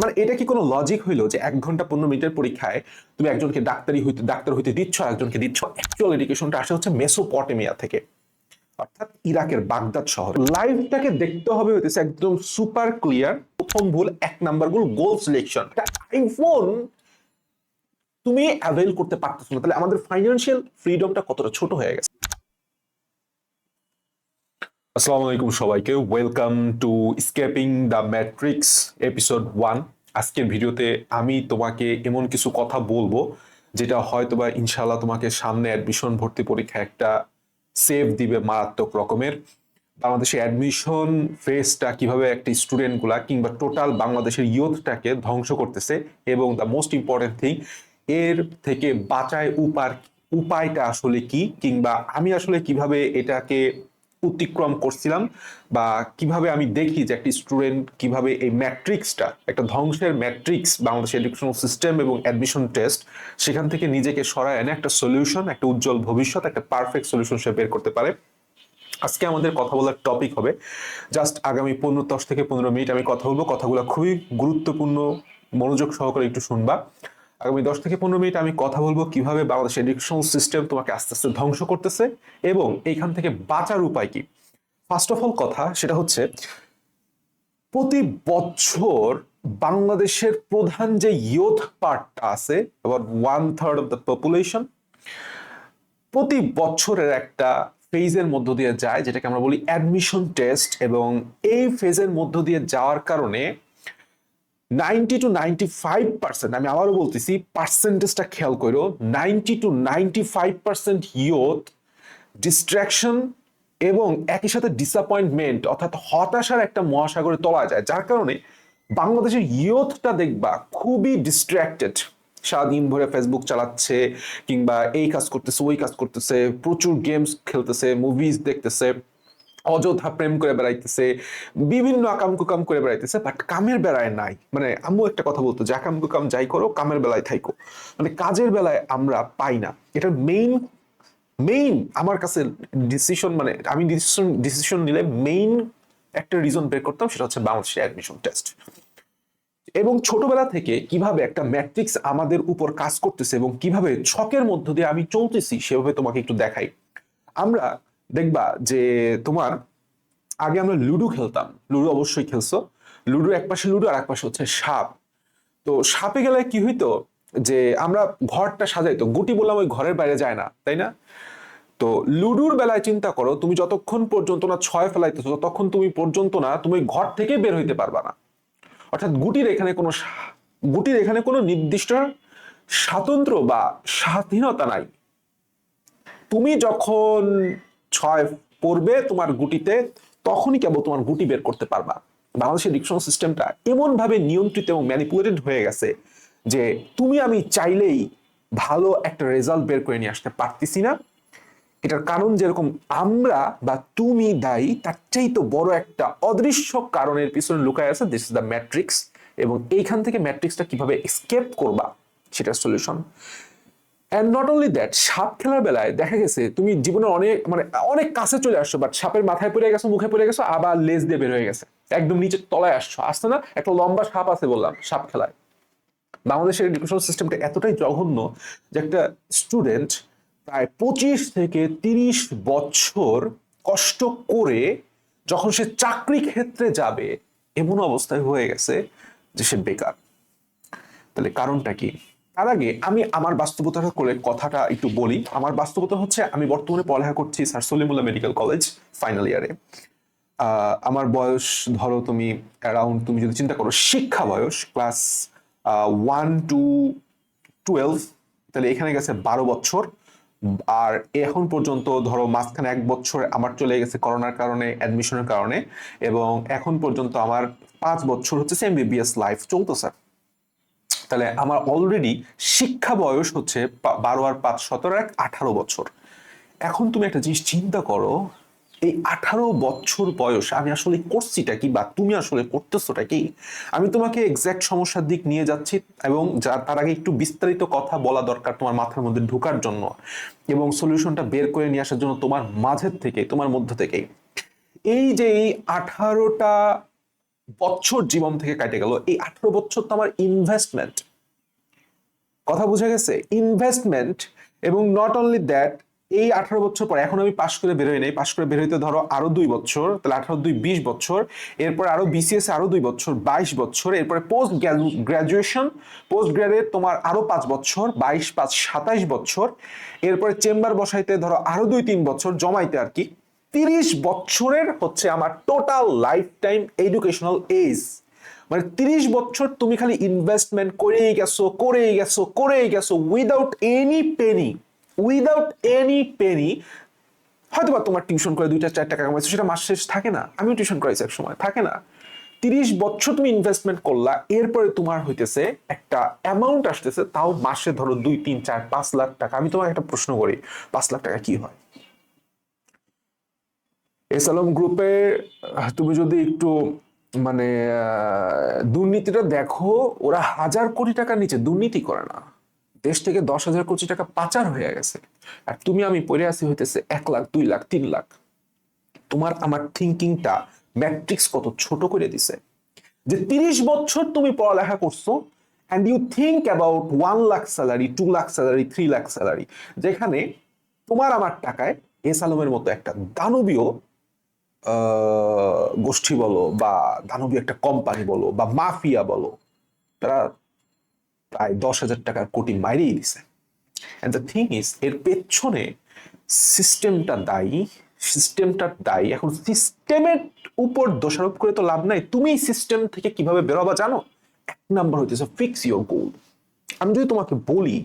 মানে এটা কি কোনো লজিক হইল যে এক ঘণ্টা পনেরো মিনিটের পরীক্ষায় তুমি একজনকে ডাক্তারি হইতে, ডাক্তার হইতে দিচ্ছ একজনকে দিচ্ছ? অ্যাকচুয়াল এডুকেশনটা আসে হচ্ছে মেসোপটেমিয়া থেকে। অর্থাৎ ইরাকের বাগদাদ শহর। লাইভটাকে দেখতে হবে হইতেছে একদম সুপার ক্লিয়ার প্রথম ভুল, এক নাম্বার ভুল গোল সিলেকশন আইফোন তুমি অ্যাভেল করতে পারতেছো না। তাহলে আমাদের ফাইন্যান্সিয়াল ফ্রিডমটা কতটা ছোট হয়ে গেছে? আসসালামু আলাইকুম সবাইকে। Welcome to escaping the matrix episode one আজকের ভিডিওতে আমি তোমাকে এমন কিছু কথা বলব, যেটা হয়তোবা ইনশাল্লাহ তোমাকে সামনে অ্যাডমিশন ভর্তি পরীক্ষা একটা সেভ দিবে মারাত্মক রকমের। বাংলাদেশে অ্যাডমিশন ফেসটা কীভাবে একটা স্টুডেন্টগুলা কিংবা টোটাল বাংলাদেশের ইয়ুথটাকে ধ্বংস করতেছে এবং দ্য মোস্ট ইম্পর্টেন্ট থিং এর থেকে বাঁচায় উপার উপায়টা আসলে কি? কিংবা আমি আসলে কীভাবে এটাকে অতিক্রম করছিলাম বা কীভাবে আমি দেখি যে একটি স্টুডেন্ট কীভাবে এই ম্যাট্রিক্সটা একটা ধ্বংসের ম্যাট্রিক্স বাংলাদেশের এডুকেশনাল সিস্টেম এবং অ্যাডমিশন টেস্ট সেখান থেকে নিজেকে সরায় এনে একটা সলিউশন একটা উজ্জ্বল ভবিষ্যৎ, একটা পারফেক্ট সলিউশন সে বের করতে পারে। আজকে আমাদের কথা বলার টপিক হবে জাস্ট আগামী পনেরো, দশ থেকে পনেরো মিনিট আমি কথা বলব। কথাগুলো খুবই গুরুত্বপূর্ণ। মনোযোগ সহকারে একটু শুনবা। আগামী দশ থেকে পনেরো মিনিট আমি কথা বলব কীভাবে বাংলাদেশ এডুকেশনাল সিস্টেম তোমাকে আস্তে আস্তে ধ্বংস করতেছে এবং এইখান থেকে বাঁচার উপায় কি? ফার্স্ট অফ অল কথা সেটা হচ্ছে, প্রতি বছর বাংলাদেশের প্রধান যে ইয়ুথ পার্টটা আছে আবার one third of the population প্রতি বছরের একটা ফেজের মধ্য দিয়ে যায়, যেটাকে আমরা বলি অ্যাডমিশন টেস্ট এবং এই ফেজের মধ্য দিয়ে যাওয়ার কারণে ninety two ninety five percent, আমি আবারও বলতেছি পার্সেন্টেজটা খেয়াল করো, ninety two ninety five percent youth destruction এবং একই সাথে ডিসঅ্যাপয়েন্টমেন্ট অর্থাৎ হতাশার একটা মহাসাগরে তলা যায়। যার কারণে বাংলাদেশের ইয়ুথটা দেখবা খুবই ডিস্ট্র্যাক্টেড সারাদিন ভরে ফেসবুক চালাচ্ছে, কিংবা এই কাজ করতেছে, ওই কাজ করতেছে, প্রচুর গেমস খেলতেছে মুভিজ দেখতেছে। অযথা প্রেম করে বেড়াইতেছে, বিভিন্ন আকাম কুকাম করে বেড়াইতেছে বাট কামের বেলায় নাই। মানে আম্মু একটা কথা বলতো যে আকাম কুকাম যাই করো, কামের বেলায় থাইকো। মানে কাজের বেলায় আমরা পাই না। এটা মেইন মেইন আমার কাছে ডিসিশন মানে আমি ডিসিশন ডিসিশন নিলে মেইন একটা রিজন বের করতাম, সেটা হচ্ছে বাংলাদেশের অ্যাডমিশন টেস্ট এবং ছোটবেলা থেকে কীভাবে একটা ম্যাট্রিক্স আমাদের উপর কাজ করতেছে এবং কীভাবে ছকের মধ্য দিয়ে আমি চলতেছি, সেভাবে তোমাকে একটু দেখাই। আমরা দেখবা যে তোমার আগে আমরা লুডো খেলতাম। লুডো অবশ্যই খেলছো। লুডো এক পাশে লুডো আর এক পাশে হচ্ছে সাপ। তো সাপে গেলে কি হইতো যে আমরা ঘরটা সাজাইতো। গুটি বললাম ওই ঘরের বাইরে যায় না, তাই না? তো লুডুর বেলায় চিন্তা করো, তুমি যতক্ষণ পর্যন্ত না ছয় ফেলাইতেছো, ততক্ষণ তুমি পর্যন্ত না তুমি ঘর থেকে বের হইতে পারবা না। অর্থাৎ গুটির এখানে কোনো গুটির এখানে কোনো নির্দিষ্ট স্বাতন্ত্র বা স্বাধীনতা নাই। তুমি যখন ছয় পড়বে তোমার গুটিতে, তখনই কেবল তোমার গুটি বের করতে পারবা। বাংলাদেশের ডিকশন সিস্টেমটা এমন ভাবে নিয়ন্ত্রিত এবং ম্যানিপুলেটেড হয়ে গেছে যে তুমি আমি চাইলেই ভালো একটা রেজাল্ট বের করে নিয়ে আসতে পারতেছি না। এটার কারণ যেরকম আমরা বা তুমি দায়ী, তার চাইতে বড় একটা অদৃশ্য কারণের পিছনে লুকায় আছে দিস ইজ দ্য ম্যাট্রিক্স এবং এইখান থেকে ম্যাট্রিক্সটা কীভাবে এসকেপ করবা, সেটার solution and not only that সাপ খেলার বেলায় দেখা গেছে, তুমি জীবনে অনেক মানে অনেক কাছে চলে আসছো বাট সাপের মাথায় পড়ে গেছো, মুখে পড়ে গেছো, আবার লেজ দিয়ে বের হয়ে গেছে। একদম নিচে তলায় আসছো। আসছে না, একটা লম্বা সাপ আছে বললাম, সাপ খেলায়। বাংলাদেশের এডুকেশন সিস্টেমটা এতটাই জঘন্য যে একটা স্টুডেন্ট প্রায় পঁচিশ থেকে তিরিশ বছর কষ্ট করে যখন সে চাকরি ক্ষেত্রে যাবে, এমন অবস্থায় হয়ে গেছে যে সে বেকার। তাহলে কারণটা কি? তার আগে আমি আমার বাস্তবতাটা করে কথাটা একটু বলি। আমার বাস্তবতা হচ্ছে আমি বর্তমানে পড়ালেখা করছি sir Salimullah medical college final ইয়ারে আমার বয়স ধরো তুমি অ্যারাউন্ড তুমি যদি চিন্তা করো শিক্ষা বয়স ক্লাস ওয়ান টু টুয়েলভ তাহলে এখানে গেছে বারো বছর। আর এখন পর্যন্ত ধরো মাঝখানে এক বছর আমার চলে গেছে করোনার কারণে অ্যাডমিশনের কারণে। এবং এখন পর্যন্ত আমার পাঁচ বছর হচ্ছে সেম এমবিবিএস লাইফ চলতেছে তাহলে আমার অলরেডি শিক্ষা বয়স হচ্ছে বারো আর পাঁচ, সতেরো এক আঠারো বছর। এখন তুমি একটা জিনিস চিন্তা করো, এই আঠারো বছর বয়স, আমি আসলে করছিটা কি বা তুমি আসলে করতেছোটা কি? আমি তোমাকে এক্স্যাক্ট সমস্যার দিক নিয়ে যাচ্ছি এবং যা, তার আগে একটু বিস্তারিত কথা বলা দরকার তোমার মাথার মধ্যে ঢোকার জন্য এবং সলিউশনটা বের করে নিয়ে আসার জন্য তোমার মাঝের থেকে তোমার মধ্য থেকেই। এই যে এই আঠারোটা বছর জীবন থেকে কাটে গেল। এই আঠারো বছর তো আমার ইনভেস্টমেন্ট কথা বুঝে গেছে? ইনভেস্টমেন্ট এবং নট অনলি দ্যাট এই আঠারো বছর পর, এখন আমি পাশ করে বেরোই নাই। পাশ করে বেরোইতে ধরো আরও দুই বছর, তাহলে আঠারো, দুই, বিশ বছর। এরপর আরও বিসিএস আরও দুই বছর, বাইশ বছর। এরপরে পোস্ট গ্রাজুয়েশন পোস্ট গ্রাজুয়েট তোমার আরও পাঁচ বছর, বাইশ, পাঁচ, সাতাইশ বছর। এরপরে চেম্বার বসাইতে ধরো আরও দুই, তিন বছর জমাইতে আর কি। তিরিশ বছরের হচ্ছে আমার total life time educational age মানে তিরিশ বছর তুমি খালি ইনভেস্টমেন্ট করেই গেছো করেই গেছো করেই গেছো without any penny without any penny হয়তো বা তোমার টিউশন করে দুইটা, চার টাকা কামাইছো, সেটা মাস শেষ থাকে না। আমিও টিউশন করাইছি এক সময়, থাকে না। তিরিশ বছর তুমি ইনভেস্টমেন্ট করলা, এরপরে তোমার হইতেছে একটা অ্যামাউন্ট আসতেছে, তাও মাসে ধরো দুই, তিন, চার, পাঁচ লাখ টাকা। আমি তোমাকে একটা প্রশ্ন করি, পাঁচ লাখ টাকা কি হয়? এসালম গ্রুপে তুমি যদি একটু মানে দুর্নীতিটা দেখো, ওরা হাজার কোটি টাকার নিচে দুর্নীতি করে না। দেশ থেকে দশ হাজার কোটি টাকা পাচার হয়ে গেছে। আর তুমি আমি পড়ে আসি হইতেছে এক লাখ, দুই লাখ, তিন লাখ। তোমার আমার থিঙ্কিংটা ম্যাট্রিক্স কত ছোট করে দিছে। যে তিরিশ বছর তুমি পড়ালেখা করছ and you think about one lakh salary two lakh salary three lakh salary যেখানে তোমার আমার টাকায় এস আলমের মতো একটা দানবীয় গোষ্ঠী বলো বা দানবীয় একটা কোম্পানি বলো বা মাফিয়া বলো, তারা প্রায় দশ হাজার টাকার কোটি মাইরেই দিছে। অ্যান্ড দ্য থিং ইজ এর পেছনে সিস্টেমটা দায়ী সিস্টেমটা দায়ী, এখন সিস্টেমের উপর দোষারোপ করে তো লাভ নাই। তুমি সিস্টেম থেকে কীভাবে বেরোবা জানো? এক নাম্বার হইতেছে ফিক্স ইউর গোল আমি যদি তোমাকে বলি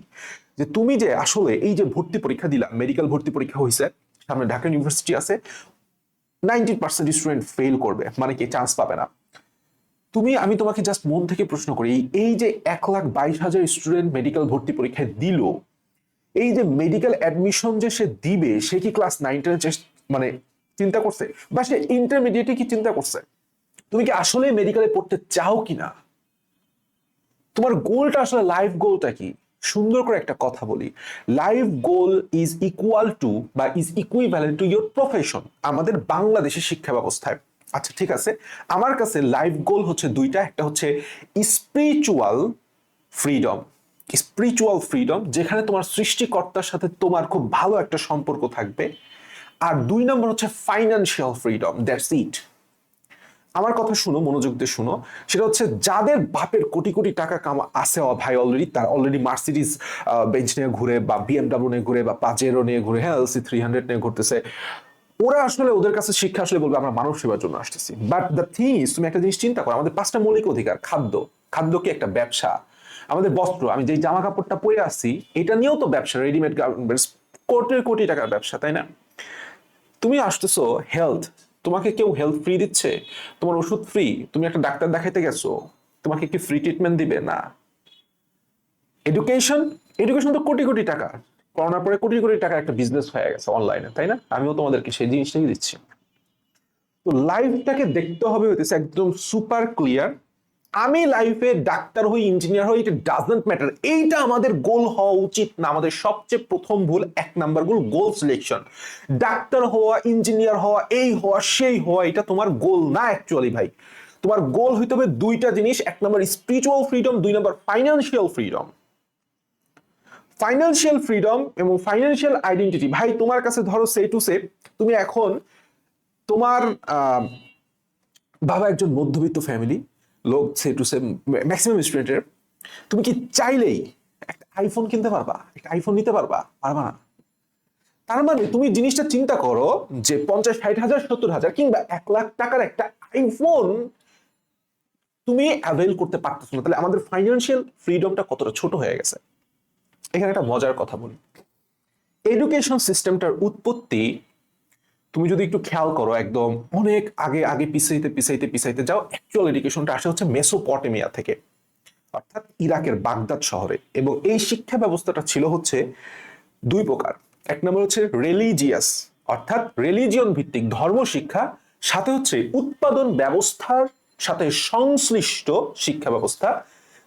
যে তুমি যে আসলে এই যে ভর্তি পরীক্ষা দিলা মেডিকেল ভর্তি পরীক্ষা হয়েছে সামনে ঢাকা ইউনিভার্সিটি আছে নাইনটি পার্সেন্ট স্টুডেন্ট ফেল করবে মানে কি চান্স পাবে না। তুমি, আমি তোমাকে জাস্ট মন থেকে প্রশ্ন করি, এই- যে এক লাখ বাইশ হাজার স্টুডেন্ট মেডিকেল ভর্তি পরীক্ষায় দিল, এই যে মেডিকেল অ্যাডমিশন যে সে দিবে, সে কি ক্লাস নাইন টেন মানে চিন্তা করছে? বা সে ইন্টারমিডিয়েটে কি চিন্তা করছে? তুমি কি আসলে মেডিকেলে পড়তে চাও কিনা? তোমার গোলটা আসলে লাইফ গোলটা কি? সুন্দর করে একটা কথা বলি। Life goal is equal to বা is equivalent to your profession আমাদের বাংলাদেশের শিক্ষা ব্যবস্থায়। আচ্ছা ঠিক আছে? আমার কাছে লাইফ গোল হচ্ছে দুইটা, একটা হচ্ছে স্পিরিচুয়াল ফ্রিডম স্পিরিচুয়াল ফ্রিডম যেখানে তোমার সৃষ্টিকর্তার সাথে তোমার খুব ভালো একটা সম্পর্ক থাকবে। আর দুই নম্বর হচ্ছে ফাইন্যান্সিয়াল ফ্রিডম দ্যাটস ইট আমার কথা শুনো, মনোযোগ দিয়ে শুনো। সেটা হচ্ছে যাদের বাপের কোটি কোটি টাকা কামা আছে ভাই অলরেডি তার অলরেডি মার্সিডিজ বেঞ্চ নিয়ে ঘুরে বা বিএমডাব্লিউ নিয়ে ঘুরে বা পাজেরো নিয়ে ঘুরে হ্যাঁ এলসি থ্রি হান্ড্রেড নিয়ে ঘুরতেছে, ওরা আসলে ওদের কাছে শিক্ষা আসলে বলবে, আমরা মানব সেবার জন্য আসতেছি। বাট দ্য থিং ইজ তুমি একটা জিনিস চিন্তা করো, আমাদের পাঁচটা মৌলিক অধিকার, খাদ্য। খাদ্য কি একটা ব্যবসা? আমাদের বস্ত্র, আমি যে জামা কাপড়টা পরে আসি এটা নিয়েও তো ব্যবসা রেডিমেড গার্মেন্টস কোটি কোটি টাকার ব্যবসা, তাই না? তুমি আসতেছো হেলথ তোমাকে কেউ হেলথ ফ্রি দিচ্ছে? তোমার ওষুধ ফ্রি তুমি একটা ডাক্তার দেখাইতে গেছো? তোমাকে কি ফ্রি ট্রিটমেন্ট দিবে? না। এডুকেশন এডুকেশন তো কোটি কোটি টাকা। করোনার পরে কোটি কোটি টাকা একটা বিজনেস হয়ে গেছে অনলাইনে তাই না? আমিও তোমাদেরকে সেই জিনিসটাই দিচ্ছি। তো লাইফটাকে দেখতে হবে হইতেছে একদম সুপার ক্লিয়ার আমি লাইফে ডাক্তার হই ইঞ্জিনিয়ার হই এটা ডাজন্ট ম্যাটার এইটা আমাদের গোল হওয়া উচিত না। আমাদের সবচেয়ে প্রথম ভুল, এক নাম্বার গোল গোল সিলেকশন ডাক্তার হওয়া ইঞ্জিনিয়ার হওয়া, এই হওয়া, সেই হওয়া, এটা তোমার গোল না অ্যাকচুয়ালি ভাই। তোমার গোল হইতে হবে দুইটা জিনিস। এক নম্বর স্পিরিচুয়াল ফ্রিডম দুই নম্বর ফাইন্যান্সিয়াল ফ্রিডম ফাইন্যান্সিয়াল ফ্রিডম এবং ফাইন্যান্সিয়াল আইডেন্টিটি ভাই, তোমার কাছে ধরো সে টু সে তুমি এখন তোমার বাবা একজন মধ্যবিত্ত ফ্যামিলি লোক সে টু সে ম্যাক্সিমাম স্টুডেন্টের তুমি কি চাইলেই একটা আইফোন কিনতে পারবা? একটা আইফোন নিতে পারবা? পারবা না। তার মানে তুমি জিনিসটা চিন্তা করো যে পঞ্চাশ, ষাট হাজার, সত্তর হাজার কিংবা এক লাখ টাকার একটা আইফোন তুমি অ্যাভেল করতে পারতেছো না। তাহলে আমাদের ফাইন্যান্সিয়াল ফ্রিডমটা কতটা ছোট হয়ে গেছে? এখানে একটা মজার কথা বলি। এডুকেশন সিস্টেমটার উৎপত্তি তুমি যদি একটু খেয়াল করো, একদম অনেক আগে আগে পিছাইতে পিছাইতে পিছাইতে যাও অ্যাকচুয়াল এডুকেশনটা আসে হচ্ছে মেসোপটেমিয়া থেকে, অর্থাৎ ইরাকের বাগদাদ শহরে। এবং এই শিক্ষা ব্যবস্থাটা ছিল হচ্ছে দুই প্রকার। এক নম্বর হচ্ছে রিলিজিয়াস অর্থাৎ রিলিজিয়ন ভিত্তিক ধর্ম শিক্ষা, সাথে হচ্ছে উৎপাদন ব্যবস্থার সাথে সংশ্লিষ্ট শিক্ষা ব্যবস্থা,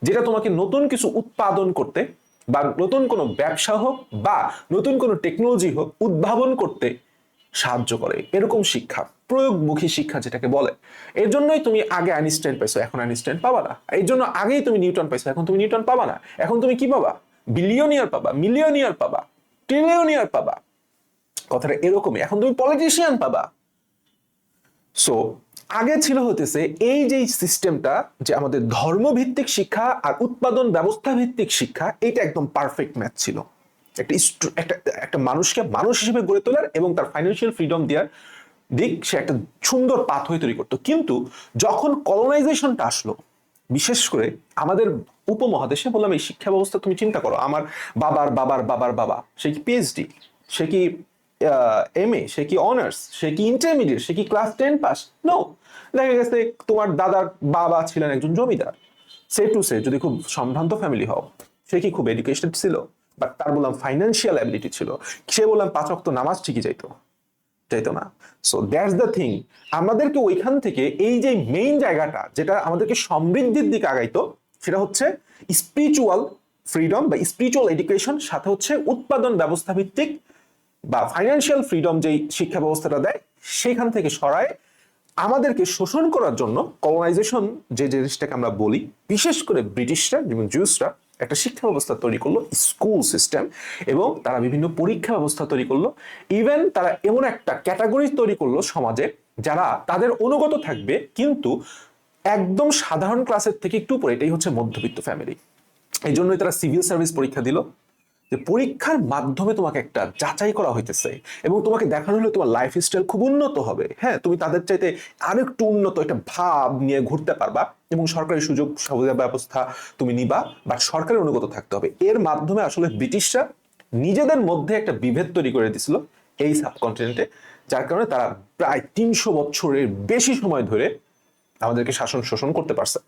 যেটা তোমাকে নতুন কিছু উৎপাদন করতে বা নতুন কোনো ব্যবসা হোক বা নতুন কোনো টেকনোলজি হোক উদ্ভাবন করতে সাহায্য করে। এরকম শিক্ষা, প্রয়োগমুখী শিক্ষা যেটাকে বলে। এর জন্যই তুমি আগে আইনস্টাইন পাইছো, এখন আইনস্টাইন পাবা না। এই জন্য আগেই তুমি নিউটন পাইছো, এখন তুমি নিউটন পাবা না। এখন তুমি কি পাবা? বিলিয়নিয়ার পাবা, মিলিয়নিয়ার পাবা, ট্রিলিয়নিয়ার পাবা। কথাটা এরকমই। এখন তুমি পলিটিশিয়ান পাবা। সো আগে ছিল হতেছে এই যে সিস্টেমটা যে আমাদের ধর্মভিত্তিক শিক্ষা আর উৎপাদন ব্যবস্থা ভিত্তিক শিক্ষা এটা একদম পারফেক্ট ম্যাচ ছিল। একটা একটা একটা মানুষকে মানুষ হিসেবে গড়ে তোলার এবং তার ফাইন্যান্সিয়াল ফ্রিডম দেওয়ার দিক সে একটা সুন্দর পাথওয়ে তৈরি করতো। কিন্তু যখন কলোনাইজেশনটা আসলো, বিশেষ করে আমাদের উপমহাদেশে, বললাম এই শিক্ষা ব্যবস্থা তুমি চিন্তা করো, আমার বাবার বাবার বাবার বাবা, সে কি পিএইচডি সে কি এম এ সে কি অনার্স সে কি ইন্টারমিডিয়েট সে কি ক্লাস টেন পাস নো দেখা গেছে তোমার দাদার বাবা ছিলেন একজন জমিদার। সে টু সে যদি খুব সম্ভ্রান্ত ফ্যামিলি হও, সে কি খুব এডুকেটেড ছিল? বাট তার বললাম ফাইন্যান্সিয়াল অ্যাবিলিটি ছিল। সে বললাম পাঁচ অক্ত নামাজ ঠিকই যাইতো। যাইতো না। সো দ্যাটস দ্য থিং আমাদেরকে ওইখান থেকে এই যে মেইন জায়গাটা, যেটা আমাদেরকে সমৃদ্ধির দিকে আগাইতো, সেটা হচ্ছে স্পিরিচুয়াল ফ্রিডম বা স্পিরিচুয়াল এডুকেশন সাথে হচ্ছে উৎপাদন ব্যবস্থা ভিত্তিক বা ফাইন্যান্সিয়াল ফ্রিডম যেই শিক্ষা ব্যবস্থাটা দেয় সেখান থেকে সরায় আমাদেরকে শোষণ করার জন্য কলোনাইজেশন যে জিনিসটাকে আমরা বলি, বিশেষ করে ব্রিটিশরা এবং জুসরা একটা শিক্ষা ব্যবস্থা তৈরি করল, স্কুল সিস্টেম এবং তারা বিভিন্ন পরীক্ষা ব্যবস্থা তৈরি করল। ইভেন তারা এমন একটা ক্যাটাগরি তৈরি করল সমাজে যারা তাদের অনুগত থাকবে, কিন্তু একদম সাধারণ ক্লাসের থেকে একটু উপরে, এটাই হচ্ছে মধ্যবিত্ত ফ্যামিলি এই জন্যই তারা সিভিল সার্ভিস পরীক্ষা দিল। যে পরীক্ষার মাধ্যমে তোমাকে একটা যাচাই করা হইতেছে এবং তোমাকে দেখানো হলে তোমার লাইফ স্টাইল খুব উন্নত হবে। হ্যাঁ তুমি তাদের চাইতে আরেকটু উন্নত একটা ভাব নিয়ে ঘুরতে পারবা এবং সরকারি সুযোগ সুবিধা ব্যবস্থা তুমি নিবা বাট সরকারের অনুগত থাকতে হবে। এর মাধ্যমে আসলে ব্রিটিশরা নিজেদের মধ্যে একটা বিভেদ তৈরি করে দিছিল এই সাবকন্টিনেন্টে যার কারণে তারা প্রায় তিনশো বছরের বেশি সময় ধরে আমাদেরকে শাসন শোষণ করতে পারছে।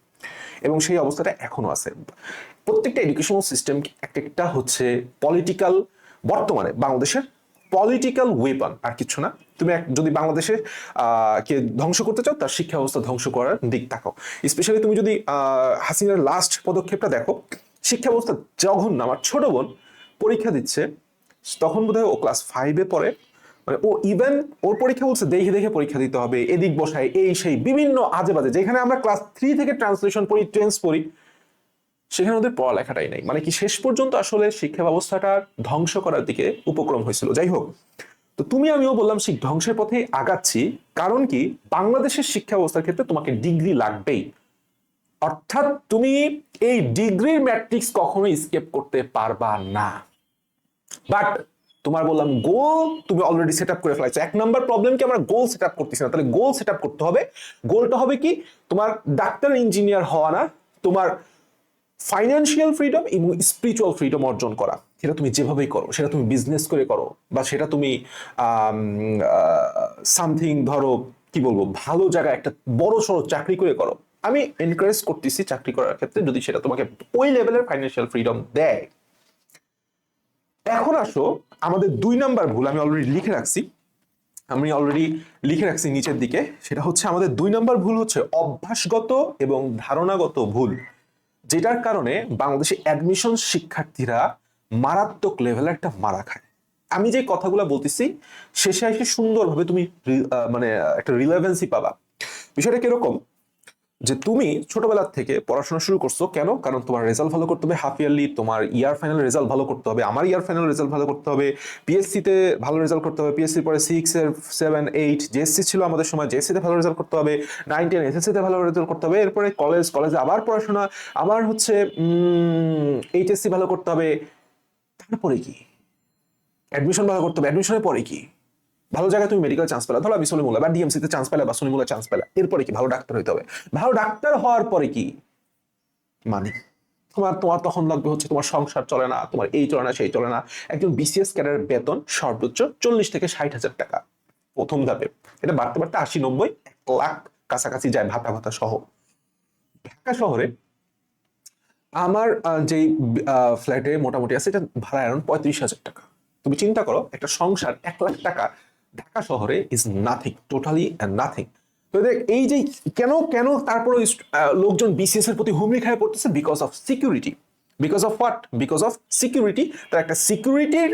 এবং সেই অবস্থাটা এখনও আছে। প্রত্যেকটা এডুকেশনাল সিস্টেম এক একটা হচ্ছে পলিটিক্যাল বর্তমানে বাংলাদেশের পলিটিক্যাল ওয়েপন আর কিছু না। তুমি এক- যদি বাংলাদেশের কে ধ্বংস করতে চাও, তার শিক্ষা ব্যবস্থা ধ্বংস করার দিক তাকাও। স্পেশালি তুমি যদি হাসিনার লাস্ট পদক্ষেপটা দেখো, শিক্ষা ব্যবস্থা জঘন্য। আমার ছোট বোন পরীক্ষা দিচ্ছে, তখন বোধহয় ও ক্লাস ফাইভে পড়ে। মানে ও ইভেন ওর পরীক্ষা বলছে দেখে দেখে পরীক্ষা দিতে হবে, এদিক বসায়, এই সেই, বিভিন্ন আজে বাজে। যেখানে আমরা ক্লাস থ্রি থেকে ট্রান্সলেশন পড়ি টেন্স পড়ি, সেখানে ওদের পড়ালেখাটাই নাই। মানে কি শেষ পর্যন্ত আসলে শিক্ষা ব্যবস্থাটা ধ্বংস করার দিকে উপক্রম হয়েছিল। যাই হোক, তো তুমি আমিও বললাম সেই ধ্বংসের পথে আগাচ্ছি, কারণ কি বাংলাদেশের শিক্ষা ব্যবস্থার ক্ষেত্রে তোমাকে ডিগ্রি লাগবেই। অর্থাৎ তুমি এই ডিগ্রির ম্যাট্রিক্স কখনো স্কেপ করতে পারবা না। বাট তোমার বললাম গোল তুমি অলরেডি সেট করে ফেলাইছো এক নম্বর প্রবলেম কি, আমরা গোল সেট আপ করতেছি না। তাহলে গোল সেট করতে হবে। গোলটা হবে কি, তোমার ডাক্তার ইঞ্জিনিয়ার হওয়া না, তোমার ফাইন্যান্সিয়াল ফ্রিডম এবং স্পিরিচুয়াল ফ্রিডম অর্জন করা। সেটা তুমি যেভাবেই করো, সেটা তুমি বিজনেস করে করো, বা সেটা তুমি সামথিং ধরো, কি বলব, ভালো জায়গায় একটা বড় সড়ো চাকরি করে করো। আমি এনকারেজ করতেছি চাকরি করার ক্ষেত্রে যদি সেটা তোমাকে ওই লেভেলের ফাইন্যান্সিয়াল ফ্রিডম দেয়। এখন আসো, আমাদের দুই নাম্বার ভুল আমি অলরেডি লিখে রাখছি। আমি অলরেডি লিখে রাখছি নিচের দিকে। সেটা হচ্ছে আমাদের দুই নাম্বার ভুল হচ্ছে অভ্যাসগত এবং ধারণাগত ভুল, যেটার কারণে বাংলাদেশে অ্যাডমিশন শিক্ষার্থীরা মারাত্মক লেভেলে একটা মারা খায়। আমি যে কথাগুলো বলতেছি, শেষে এসে সুন্দরভাবে তুমি মানে একটা রিলেভেন্সি পাবা। বিষয়টা কীরকম? যে তুমি ছোটবেলা থেকে পড়াশোনা শুরু করছ, কেন? কারণ তোমার রেজাল্ট ভালো করতে হবে হাফ ইয়ারলি তোমার ইয়ার ফাইনাল রেজাল্ট ভালো করতে হবে, আমার ইয়ার ফাইনাল রেজাল্ট ভালো করতে হবে পিএসসিতে ভালো রেজাল্ট করতে হবে পিএসসি পরে সিক্স এর সেভেন এইট জেএসসি ছিল আমাদের সময় জেএসসি তে ভালো রেজাল্ট করতে হবে নাইন টেন এসএসসি তে ভালো রেজাল্ট করতে হবে, এরপরে কলেজ কলেজে আবার পড়াশোনা, আবার হচ্ছে এইচএসসি ভালো করতে হবে, তারপরে কি? অ্যাডমিশন ভালো করতে হবে অ্যাডমিশনের পরে কি? ভালো জায়গায় তুমি মেডিকেল চান্স পেলা। ধরো আমি সলিমুল্লাহ বা ডিএমসি তে চান্স পেলা বা সলিমুল্লাহ চান্স পেলা। এরপরে কি? ভালো ডাক্তার হইতে হবে। ভালো ডাক্তার হওয়ার পরে কি? মানে তোমার তোমার তখন লাগবে হচ্ছে তোমার সংসার চলে না, তোমার এই চলে না, সেই চলে না। একজন বিসিএস ক্যাডারের বেতন সর্বোচ্চ চল্লিশ থেকে ষাট হাজার টাকা। প্রথম ধাপে। এটা বাড়তে বাড়তে আশি, নব্বই, এক লাখ কাছাকাছি যায় ভাতা ভাতা সহ। ঢাকা শহরে আমার যেই ফ্ল্যাটে মোটামুটি আছে, এটা ভাড়া অ্যারাউন্ড পঁয়ত্রিশ হাজার টাকা। তুমি চিন্তা করো, একটা সংসার এক লাখ টাকা ঢাকা শহরে ইজ নাথিং টোটালি নাথিং তো দেখ, এই যে কেন কেন তারপরে লোকজন বিসিএস এর প্রতি হুমড়ি খায় পড়তেছে? Because of security because of what because of security তার একটা সিকিউরিটির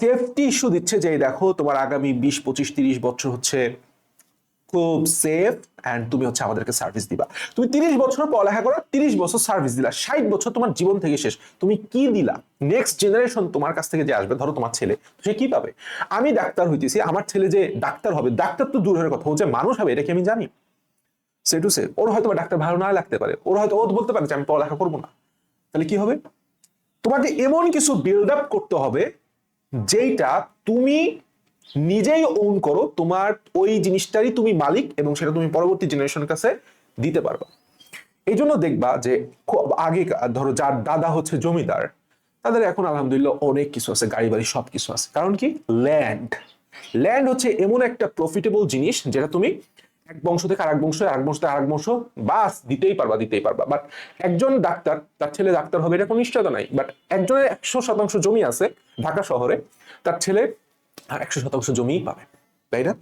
সেফটি ইস্যু দিচ্ছে যে দেখো, তোমার আগামী বিশ, পঁচিশ, তিরিশ বছর হচ্ছে খুব সেফ অ্যান্ড তুমি হচ্ছে আমাদেরকে সার্ভিস দিবা। তুমি তিরিশ বছর পড়ালেখা করো, তিরিশ বছর সার্ভিস দিলা, ষাট বছর তোমার জীবন থেকে শেষ। তুমি কি দিলা? নেক্সট জেনারেশন তোমার কাছ থেকে যে আসবে, ধরো তোমার ছেলে, সে কি পাবে? আমি ডাক্তার হইতেছি, আমার ছেলে যে ডাক্তার হবে, ডাক্তার তো দূরের কথা, ও যে মানুষ হবে, এটা কি আমি জানি? সে টু সে ওর হয়তো ডাক্তার ভালো না লাগতে পারে, ওর হয়তো, ও বলতে পারে যে আমি পড়ালেখা করব না। তাহলে কি হবে? তোমাকে এমন কিছু বিল্ড আপ করতে হবে, যেইটা তুমি নিজেই ওন করো, তোমার ওই জিনিসটারই তুমি মালিক এবং সেটা তুমি পরবর্তী জেনারেশনের কাছে দিতে পারবা। এই জন্য দেখবা যে খুব আগে ধরো যার দাদা হচ্ছে জমিদার, তাদের এখন আলহামদুলিল্লাহ অনেক কিছু আছে গাড়ি বাড়ি সব কিছু আছে। কারণ কি? ল্যান্ড ল্যান্ড হচ্ছে এমন একটা প্রফিটেবল জিনিস যেটা তুমি এক বংশ থেকে আরেক বংশ আরেক বংশ থেকে আরেক বংশ বাস দিতেই পারবা দিতেই পারবা। বাট একজন ডাক্তার, তার ছেলে ডাক্তার হবে এটা কোনো নিশ্চয়তা নাই। বাট একজনের একশো শতাংশ জমি আছে ঢাকা শহরে, তার ছেলে আর একশো শতাংশ জমিই পাবে, তাই না?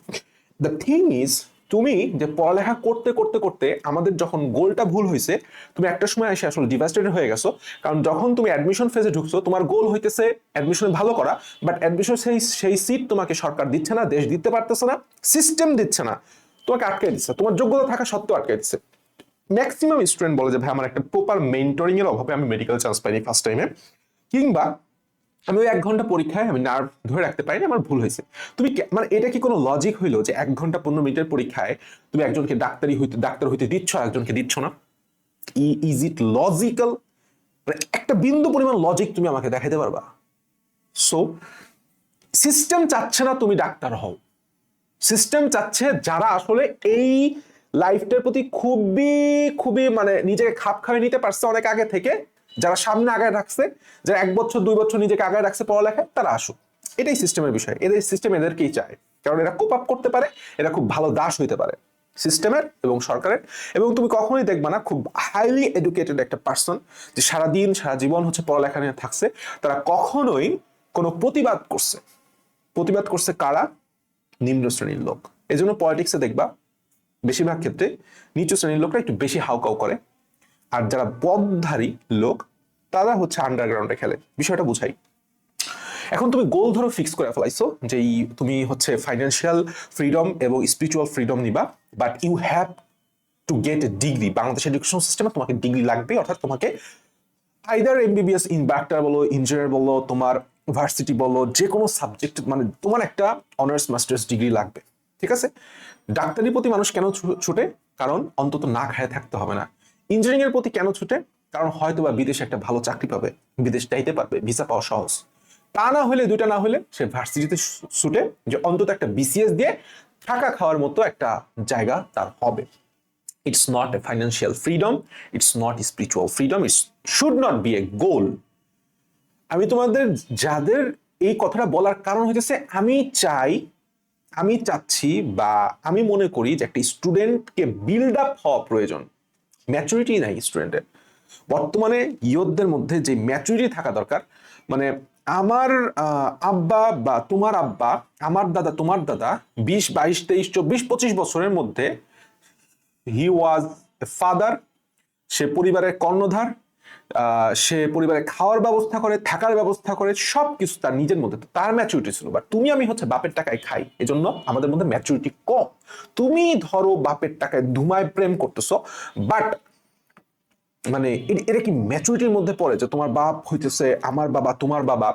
দ্য থিং ইজ তুমি যে পড়ালেখা করতে করতে করতে আমাদের যখন গোলটা ভুল হয়েছে, তুমি একটা সময় এসে আসলে ডিভাস্টেটেড হয়ে গেছো, কারণ যখন তুমি অ্যাডমিশন ফেজে ঢুকছো, তোমার গোল হইতেছে অ্যাডমিশনে ভালো করা বাট অ্যাডমিশন সেই সেই সিট তোমাকে সরকার দিচ্ছে না, দেশ দিতে পারতেছে না সিস্টেম দিচ্ছে না, তোমাকে আটকে দিচ্ছে, তোমার যোগ্যতা থাকা সত্ত্বেও আটকে দিচ্ছে। ম্যাক্সিমাম স্টুডেন্ট বলে যে, ভাই, আমার একটা প্রপার মেন্টরিং এর অভাবে আমি মেডিকেল চান্স পাইনি ফার্স্ট টাইমে কিংবা আমি ওই এক ঘণ্টা পরীক্ষায় আমি নার্ভ ধরে রাখতে পারিনি, আমার ভুল হয়েছে। তুমি মানে এটা কি কোনো লজিক হইল যে এক ঘণ্টা পনেরো মিনিটের পরীক্ষায় তুমি একজনকে ডাক্তারি হইতে ডাক্তার হইতে দিচ্ছ একজনকে দিচ্ছ না? ইজ ইট লজিক্যাল মানে একটা বিন্দু পরিমাণ লজিক তুমি আমাকে দেখাইতে পারবা? সো সিস্টেম চাচ্ছে না তুমি ডাক্তার হও। সিস্টেম চাচ্ছে যারা আসলে এই লাইফটার প্রতি খুবই খুবই মানে নিজেকে খাপ খাইয়ে নিতে পারছে অনেক আগে থেকে। যারা সামনে আগায় রাখছে, যারা এক বছর, দুই বছর নিজেকে আগায় রাখছে পড়ালেখায়, তারা আসুক। এটাই সিস্টেমের বিষয়। এদের সিস্টেম এদেরকেই চায়। কারণ এরা কোপ আপ করতে পারে, এরা খুব ভালো দাস হইতে পারে সিস্টেমের এবং সরকারের। এবং তুমি কখনোই দেখবা না, খুব হাইলি এডুকেটেড একটা পার্সন যে সারাদিন, সারা জীবন হচ্ছে পড়ালেখা নিয়ে থাকছে, তারা কখনোই কোনো প্রতিবাদ করছে। প্রতিবাদ করছে কারা? নিম্ন শ্রেণির লোক। এই জন্য পলিটিক্সে দেখবা, বেশিরভাগ ক্ষেত্রে নিচু শ্রেণির লোকরা একটু বেশি হাউকাউ করে। আর যারা পদধারী লোক, তারা হচ্ছে আন্ডারগ্রাউন্ডে খেলে। বিষয়টা বুঝাই। এখন তুমি গোল ধরো ফিক্স করে ফেলাইছো যে তুমি হচ্ছে ফাইন্যান্সিয়াল ফ্রিডম এবং স্পিরিচুয়াল ফ্রিডম নিবা but you have to get a degree Bangladesh education সিস্টেমে তোমাকে ডিগ্রি লাগবে অর্থাৎ তোমাকে আইদার এমবিবিএস ইন ডাক্তার বলো ইঞ্জিনিয়ার বলো, তোমার ভার্সিটি বলো, যে কোনো সাবজেক্ট মানে তোমার একটা অনার্স মাস্টার্স ডিগ্রি লাগবে। ঠিক আছে? ডাক্তারির প্রতি মানুষ কেন ছুটে? কারণ অন্তত না খায় থাকতে হবে না। ইঞ্জিনিয়ারিং এর প্রতি কেন ছুটে? কারণ হয়তো বা বিদেশে একটা ভালো চাকরি পাবে, বিদেশ যাইতে পারবে ভিসা পাওয়া সহজ। তা না হলে, দুইটা না হলে সে ভার্সিটিতে ছুটে যে অন্তত একটা বিসিএস দিয়ে থাকা খাওয়ার মতো একটা জায়গা তার হবে। Not a financial freedom, it's not a spiritual freedom, it should not be a goal. আমি তোমাদের, যাদের এই কথাটা বলার কারণ হচ্ছে আমি চাই, আমি চাচ্ছি বা আমি মনে করি যে একটা স্টুডেন্টকে বিল্ড আপ হওয়া প্রয়োজন। ম্যাচুরিটি নাই স্টুডেন্টের বর্তমানে ইয়োদের মধ্যে যে ম্যাচুরিটি থাকা দরকার মানে আমার আব্বা বা তোমার আব্বা, আমার দাদা, তোমার দাদা বিশ, বাইশ, তেইশ, চব্বিশ, পঁচিশ বছরের মধ্যে হি ওয়াজ ফাদার সে পরিবারের কর্ণধার সে পরিবারে খাওয়ার ব্যবস্থা করে, থাকার ব্যবস্থা করে সব কিছু তার নিজের মধ্যে। তার ম্যাচুরিটি ছিল। বাট তুমি আমি হচ্ছে বাপের টাকায় খাই। এজন্য আমাদের মধ্যে ম্যাচুরিটি কম। তুমি ধরো বাপের টাকায় ধুমায় প্রেম করতেছো বাট মানে এটা কি ম্যাচুরিটির মধ্যে পড়ে যে তোমার বাপ হইতেছে আমার বাবা, তোমার বাবা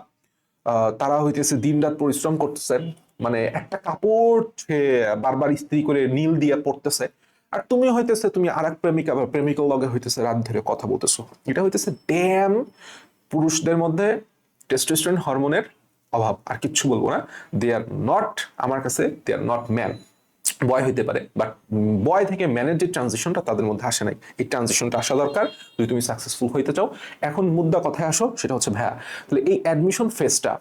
তারা হইতেছে দিনরাত পরিশ্রম করতেছে মানে একটা কাপড় বারবার ইস্ত্রি করে নীল দিয়ে পড়তেছে আর তুমি হইতেছে, তুমি আর এক প্রেমিকা বা প্রেমিকার লগে হইতেছে রাত ধরে কথা বলতেছো। এটা হইতেছে ড্যাম পুরুষদের মধ্যে টেস্টোস্টেরন হরমোনের অভাব, আর কিচ্ছু বলব না। দে আর নট আমার কাছে দে আর নট ম্যান বয় হইতে পারে বাট বয় থেকে ম্যানের যে ট্রানজিশনটা তাদের মধ্যে আসে নাই। এই ট্রানজিশনটা আসা দরকার, যদি তুমি সাকসেসফুল হইতে চাও। এখন মুদ্রা কথায় আসো, সেটা হচ্ছে, ভাইয়া, তাহলে এই অ্যাডমিশন ফেসটা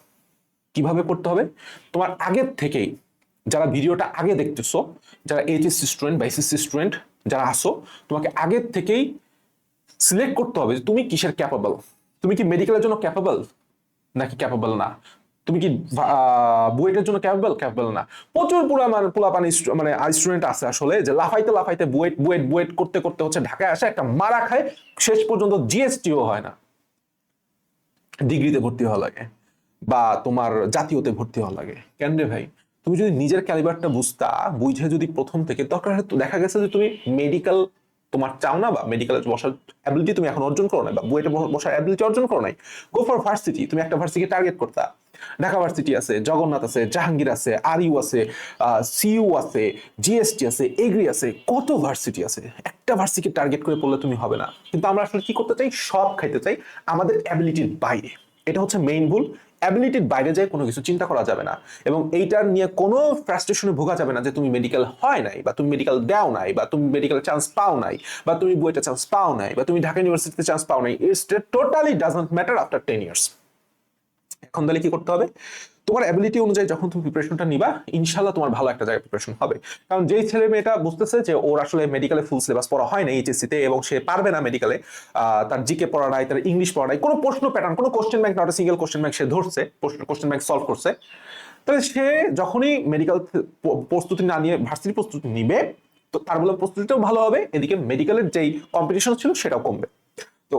কীভাবে করতে হবে? তোমার আগের থেকেই যারা ভিডিওটা আগে দেখতেছো, যারা এইচএসসি স্টুডেন্ট বা এসএসসি স্টুডেন্ট যারা আসো তোমাকে আগের থেকেই সিলেক্ট করতে হবে যে তুমি কিসের ক্যাপাবল তুমি কি মেডিকেলের জন্য ক্যাপাবল নাকি ক্যাপাবল না? তুমি কি বুয়েটের জন্য ক্যাপাবল ক্যাপাবল না। প্রচুর পুরা মানে পোলাপানি স্টু- মানে স্টুডেন্ট আছে আসলে যে লাফাইতে লাফাইতে বুয়েট বুয়েট বুয়েট করতে করতে হচ্ছে ঢাকায় আসে, একটা মারা খায়, শেষ পর্যন্ত জিএসটিও হয় না। ডিগ্রিতে ভর্তি হওয়া লাগে বা তোমার জাতীয়তে ভর্তি হওয়া লাগে। কেন রে ভাই? তুমি যদি নিজের ক্যালিবারটা বুঝতা, বুঝে যদি প্রথম থেকে, দরকার দেখা গেছে যে তুমি মেডিকেল তোমার চাও না বা মেডিকেলে বসার অ্যাবিলিটি তুমি এখন অর্জন করো না বা বুয়েটে বসার অ্যাবিলিটি অর্জন করো নাই। গো ফর ভার্সিটি তুমি একটা ভার্সিটি টার্গেট করতা। ঢাকা ভার্সিটি আছে, জগন্নাথ আছে, জাহাঙ্গীর আছে আর ইউ আছে সিইউ আছে জিএসটি আছে, এগ্রি আছে, কত ভার্সিটি আছে? একটা ভার্সিটি টার্গেট করে পড়লে তুমি হবে না। কিন্তু আমরা আসলে কি করতে চাই? সব খাইতে চাই আমাদের অ্যাবিলিটির বাইরে। এটা হচ্ছে মেইন ভুল। অ্যাবিলিটির বাইরে যায় কোনো কিছু চিন্তা করা যাবে না। এবং এইটার নিয়ে কোনো ফ্রাস্ট্রেশনে ভোগা যাবে না যে তুমি মেডিকেল হয় নাই, বা তুমি মেডিকেল দেও নাই, বা তুমি মেডিকেল চান্স পাও নাই, বা তুমি বইটা চান্স পাও নাই, বা তুমি ঢাকা ইউনিভার্সিটিতে চান্স পাও নাই। It's totally doesn't matter after ten years এখন তাহলে কি করতে হবে? তোমার অ্যাবিলিটি অনুযায়ী যখন তুমি প্রিপারেশনটা নিবা ইনশাল্লাহ তোমার ভালো একটা জায়গায় প্রিপারেশন হবে। কারণ যেই ছেলে মেয়েটা বুঝতেছে যে ওর আসলে মেডিকেলে ফুল সিলেবাস পড়া হয় না এইচএসসিতে এবং সে পারবে না মেডিকেলে তার জিকে পড়া নাই, তার ইংলিশ পড়া নাই, কোনো প্রশ্ন প্যাটার্ন কোনো question bank not single question bank সে ধরছে কোশ্চেন ব্যাংক সলভ করছে। তাহলে সে যখনই মেডিকেল প্রস্তুতি না নিয়ে ভার্সিটি প্রস্তুতি নিবে, তো তার বলে প্রস্তুতিটাও ভালো হবে, এদিকে মেডিকেলের যেই কম্পিটিশন ছিল সেটাও কমবে। তো,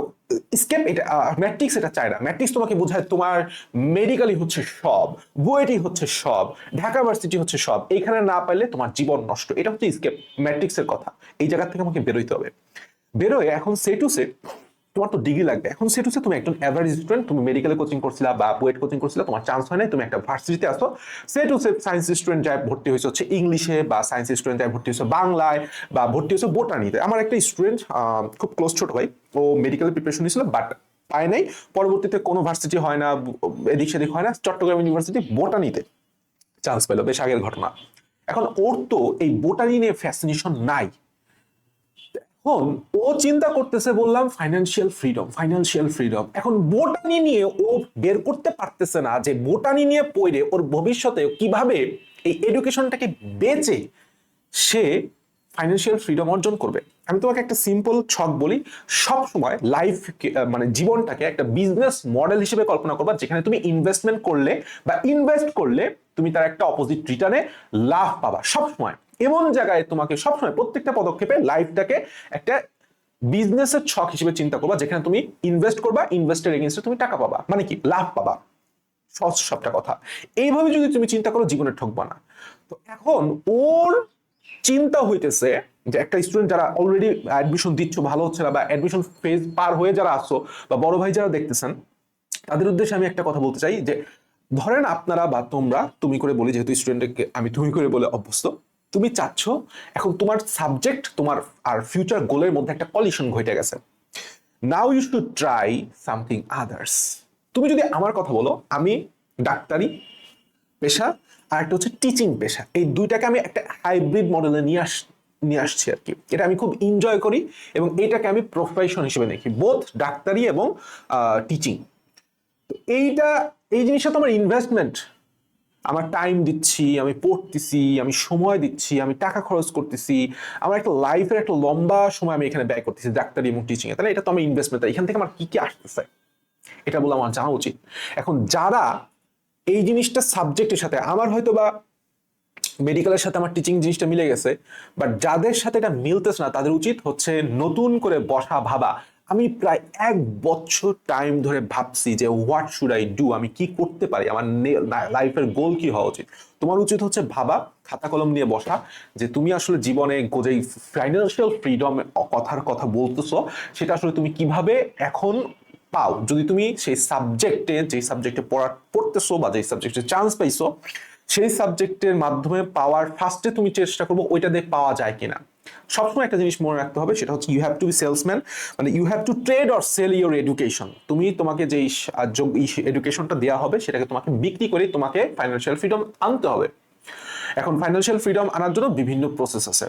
স্কেপ এটা ম্যাট্রিক্স এটা চায় না। ম্যাট্রিক্স তোমাকে বোঝায় তোমার মেডিকেলই হচ্ছে সব বুয়েটি হচ্ছে সব, ঢাকা ভার্সিটি হচ্ছে সব। এইখানে না পাইলে তোমার জীবন নষ্ট। এটা হচ্ছে স্কেপ, ম্যাট্রিক্সের কথা। এই জায়গা থেকে আমাকে বেরোইতে হবে। বেরোয় এখন সে টু সে তোমার তো ডিগ্রি লাগবে। এখন সে টু সে তুমি একজন অ্যাভারেজ স্টুডেন্ট তুমি মেডিকেলে কোচিং করছিলা বা বুয়েট কোচিং করছিলা, তোমার চান্স হয় না তুমি একটা ভার্সিটিতে আসো সে টু সে সায়েন্স স্টুডেন্ট যায় ভর্তি হয়েছে হচ্ছে ইংলিশে বা সায়েন্স স্টুডেন্ট যায় ভর্তি হয়েছে বাংলায় বা ভর্তি হয়েছে বোটানিতে আমার একটা স্টুডেন্ট খুব ক্লোজ ছোট ভাই, ও মেডিকেল প্রিপারেশন নিয়েছিল বাট পায় নাই। পরবর্তীতে কোনো ভার্সিটি হয় না, এদিক সেদিক হয় না, চট্টগ্রাম ইউনিভার্সিটি বোটানিতে চান্স পেল, বেশ আগের ঘটনা। এখন ওর তো এই বোটানি নিয়ে ফ্যাসিনেশন নাই। এখন ও চিন্তা করতেছে, বললাম ফাইন্যান্সিয়াল ফ্রিডম ফাইন্যান্সিয়াল ফ্রিডম এখন বোটানি নিয়ে ও বের করতে পারতেছে না যে বোটানি নিয়ে পড়ে ওর ভবিষ্যতে কীভাবে এই এডুকেশনটাকে বেচে সে ফাইন্যান্সিয়াল ফ্রিডম অর্জন করবে। আমি তোমাকে একটা সিম্পল ছক বলি, সব সময় লাইফ মানে জীবনটাকে একটা বিজনেস মডেল হিসেবে কল্পনা করবা, যেখানে তুমি ইনভেস্টমেন্ট করলে বা ইনভেস্ট করলে তুমি তার একটা অপোজিট রিটার্নে লাভ পাবা। সব সময় এমন জায়গায় তোমাকে সবসময় প্রত্যেকটা পদক্ষেপে লাইফটাকে একটা বিজনেসের ছক হিসেবে চিন্তা করবা, যেখানে তুমি ইনভেস্ট করবা ইনভেস্টের এগেনস্টে তুমি টাকা পাবা। মানে কি? লাভ পাবা। সহজ সবটা কথা। এইভাবে যদি তুমি চিন্তা করো, জীবনে ঠকবা না। তো এখন ওর চিন্তা হইতেছে যে একটা স্টুডেন্ট যারা অলরেডি অ্যাডমিশন দিচ্ছ, ভালো হচ্ছে না, বা অ্যাডমিশন ফেজ পার হয়ে যারা আসছো বা বড় ভাই যারা দেখতেছেন, তাদের উদ্দেশ্যে আমি একটা কথা বলতে চাই যে, ধরেন আপনারা বা তোমরা, তুমি করে বলি, যেহেতু স্টুডেন্টকে আমি তুমি করে বলে অভ্যস্ত তুমি চাচ্ছ, এখন তোমার সাবজেক্ট তোমার আর ফিউচার গোলের মধ্যে একটা কলিশন ঘটে গেছে। Now you to try something others তুমি যদি আমার কথা বলো, আমি ডাক্তারি, পেশা, আর একটা হচ্ছে টিচিং পেশা। এই দুইটাকে আমি একটা হাইব্রিড মডেলে নিয়ে আস, নিয়ে আসছি আর কি। এটা আমি খুব এনজয় করি এবং এটাকে আমি প্রফেশন হিসেবে দেখি বোধ ডাক্তারি এবং টিচিং এইটা, এই জিনিসটা তো আমার ইনভেস্টমেন্ট আমার টাইম দিচ্ছি, আমি পড়তেছি, আমি সময় দিচ্ছি, আমি টাকা খরচ করতেছি, আমার একটা লাইফের একটা লম্বা সময় আমি এখানে ব্যয় করতেছি ডাক্তারি এবং টিচিংয়ে তাহলে এটা তো আমার ইনভেস্টমেন্ট এখান থেকে আমার কি কি আসতেছে? এটা বলে আমার জানা উচিত। এখন যারা এই জিনিসটা সাবজেক্টের সাথে, আমার হয়তো বা মেডিকেলের সাথে আমার টিচিং জিনিসটা মিলে গেছে বাট যাদের সাথে এটা মিলতেছে না, তাদের উচিত হচ্ছে নতুন করে বসা ভাবা। আমি প্রায় এক বছর টাইম ধরে ভাবছি যে হোয়াট শুড আই ডু আমি কি করতে পারি? আমার লাইফের গোল কি হওয়া উচিত? তোমার উচিত হচ্ছে ভাবা, খাতা কলম নিয়ে বসা যে তুমি আসলে জীবনে যেই ফাইন্যান্সিয়াল ফ্রিডম কথার কথা বলতেছো, সেটা আসলে তুমি কীভাবে এখন পাও? যদি তুমি সেই সাবজেক্টে যেই সাবজেক্টে পড়া, পড়তেছো বা যেই সাবজেক্টে চান্স পাইছো, সেই সাবজেক্টের মাধ্যমে পাওয়ার ফার্স্টে তুমি চেষ্টা করব, ওইটা দিয়ে পাওয়া যায় কিনা? সবসময় একটা জিনিস মনে রাখতে হবে, সেটা হচ্ছে you have to be salesman মানে you have to trade or sell your education তুমি তোমাকে যে এডুকেশনটা দেওয়া হবে, সেটাকে তোমাকে বিক্রি করে তোমাকে ফাইন্যান্সিয়াল ফ্রিডম আনতে হবে। এখন ফাইন্যান্সিয়াল ফ্রিডম আনার জন্য বিভিন্ন প্রসেস আছে।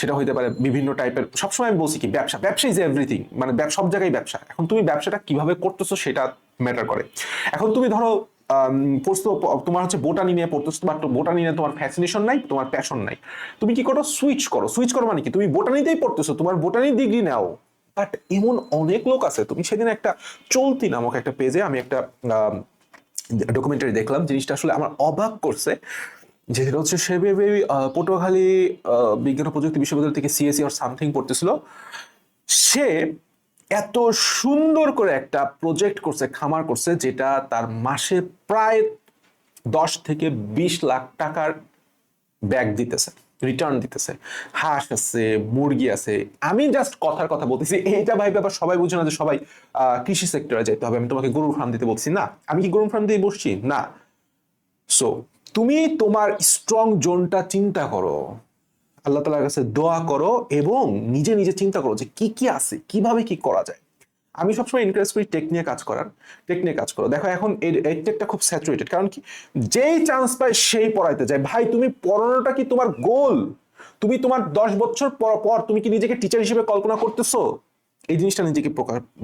সেটা হইতে পারে বিভিন্ন টাইপের সবসময় আমি বলছি কি, ব্যবসা ব্যবসা ইজ এভরিথিং মানে সব জায়গায় ব্যবসা। এখন তুমি ব্যবসাটা কীভাবে করতেছো সেটা ম্যাটার করে। এখন তুমি ধরো পড়ছো তোমার হচ্ছে বোটানি নিয়ে পড়তেছো বাট বোটানি নিয়ে তোমার ফ্যাসিনেশন নাই, তোমার প্যাশন নাই। তুমি কি করো? সুইচ করো। সুইচ করো মানে কি? তুমি বোটানিতেই পড়তেছো, তোমার বোটানি ডিগ্রি নাও। বাট এমন অনেক লোক আছে, তুমি সেদিন একটা চলতি নামক একটা পেজে আমি একটা ডকুমেন্টারি দেখলাম, জিনিসটা আসলে আমার অবাক করছে। যেটা হচ্ছে সে ভেবে পটুয়াখালী বিজ্ঞান ও প্রযুক্তি বিশ্ববিদ্যালয় থেকে সিএসি আর সামথিং পড়তেছিল। সে এত সুন্দর করে একটা প্রজেক্ট করছে, খামার করছে, যেটা তার মাসে প্রায় দশ থেকে বিশ লাখ টাকার ব্যাগ দিতেছে রিটার্ন দিতেছে। হাঁস আছে, মুরগি আছে। আমি জাস্ট কথার কথা বলতেছি, এইটা ভাই ব্যাপার সবাই বুঝে না যে সবাই কৃষি সেক্টরে যেতে হবে। আমি তোমাকে গরুর ফার্ম দিতে বলছি। না, আমি কি গরুর ফার্ম দিয়ে বসছি? না। সো তুমি তোমার স্ট্রং জোনটা চিন্তা করো। আল্লাহ তালার কাছে দোয়া করো এবং নিজে নিজে চিন্তা করো যে কি কি আছে, কীভাবে কি করা যায়। আমি সবসময় এনকারেজ করি টেক নিয়ে কাজ করার টেক নিয়ে কাজ করো। দেখো এখন টেকটা খুব স্যাচুরেটেড কারণ কি? যেই চান্স পায় সেই পড়াইতে যায়। ভাই, তুমি পড়ানোটা কি তোমার গোল তুমি তোমার দশ বছর পর পর তুমি কি নিজেকে টিচার হিসেবে কল্পনা করতেছো? এই জিনিসটা নিজেকে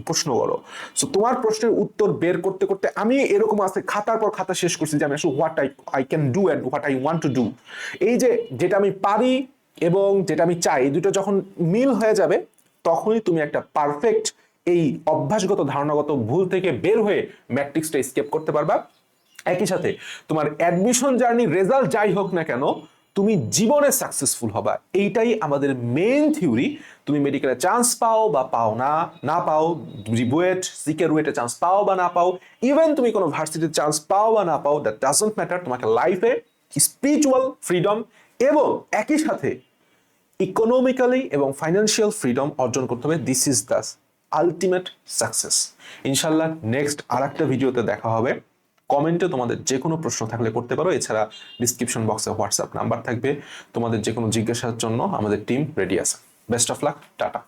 প্রশ্ন করো। সো তোমার প্রশ্নের উত্তর বের করতে করতে আমি এরকম আছে, খাতার পর খাতা শেষ করছি যে আমি আসলে what I I can do and what I want to do এই যে যেটা আমি পারি এবং যেটা আমি চাই দুটো যখন মিল হয়ে যাবে, তখনই তুমি একটা পারফেক্ট এই অভ্যাসগত ধারণাগত ভুল থেকে বের হয়ে ম্যাট্রিক্সটা স্কেপ করতে পারবা। একই সাথে তোমার অ্যাডমিশন জার্নি রেজাল্ট যাই হোক না কেন, তুমি জীবনে সাকসেসফুল হবা। এইটাই আমাদের মেইন থিওরি তুমি মেডিকেলে চান্স পাও বা পাও না না পাও বুয়েট সিকের রুয়েটে চান্স পাও বা না পাও ইভেন তুমি কোনো ভার্সিটির চান্স পাও বা না পাও দ্যাট ডাজন্ট ম্যাটার তোমাকে লাইফে স্পিরিচুয়াল ফ্রিডম এবং একই সাথে ইকোনমিক্যালি এবং ফাইন্যান্সিয়াল ফ্রিডম অর্জন করতে হবে। This is the ultimate success ইনশাল্লাহ নেক্সট আর একটা ভিডিওতে দেখা হবে। কমেন্টে তোমাদের যে কোনো প্রশ্ন থাকলে করতে পারো। এছাড়া ডিসক্রিপশন বক্সে হোয়াটসঅ্যাপ নাম্বার থাকবে। তোমাদের যে কোনো জিজ্ঞাসার জন্য আমাদের টিম রেডি আছে। Best of luck tata.